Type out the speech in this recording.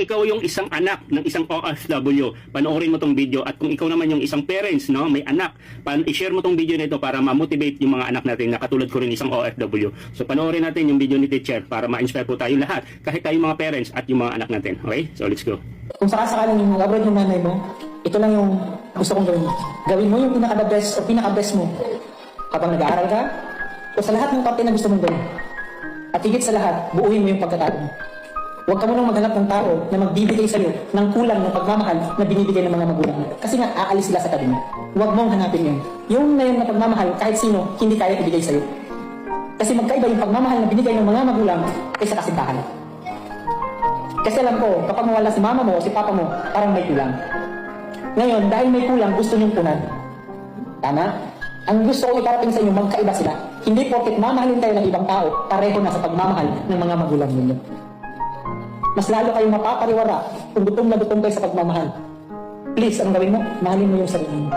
ikaw yung isang anak ng isang OFW, panoorin mo tong video at kung ikaw naman yung isang parents, no, may anak, pan i-share mo tong video nito para ma-motivate yung mga anak natin na katulad ko rin isang OFW. So panoorin natin yung video ni teacher para ma-inspire po tayo lahat, kahit tayo mga parents at yung mga anak natin. Okay? So let's go. Kung sakasakaling yung abroad yung nanay mo, ito lang yung gusto kong gawin. Gawin mo yung pinaka-the best o pinaka-best mo habang nag-aaral ka o sa lahat ng parte na gusto mong gawin. At higit sa lahat, buuin mo yung pagkatao mo. Huwag ka munang maghanap ng tao na magbibigay sa'yo ng kulang ng pagmamahal na binibigay ng mga magulang. Kasi nga, aalis sila sa tabi mo. Huwag mong hanapin yun. Yung na yun na pagmamahal, kahit sino, hindi kaya ibigay sa'yo. Kasi magkaiba yung pagmamahal na binigay ng mga magulang kaysa kasintahan. Kasi alam ko, kapag mawala si mama mo o si papa mo, parang may kulang. Ngayon, dahil may kulang, gusto niyong punan. Tama? Ang gusto ko iparating sa inyo, magkaiba sila. Hindi porket mamahalin kayo ng ibang tao, pareho na sa pagmamahal ng mga magulang ninyo. Mas lalo kayong mapapariwara kung gutom na gutom kayo sa pagmamahal. Please, anong gawin mo? Mahalin mo yung sarili mo.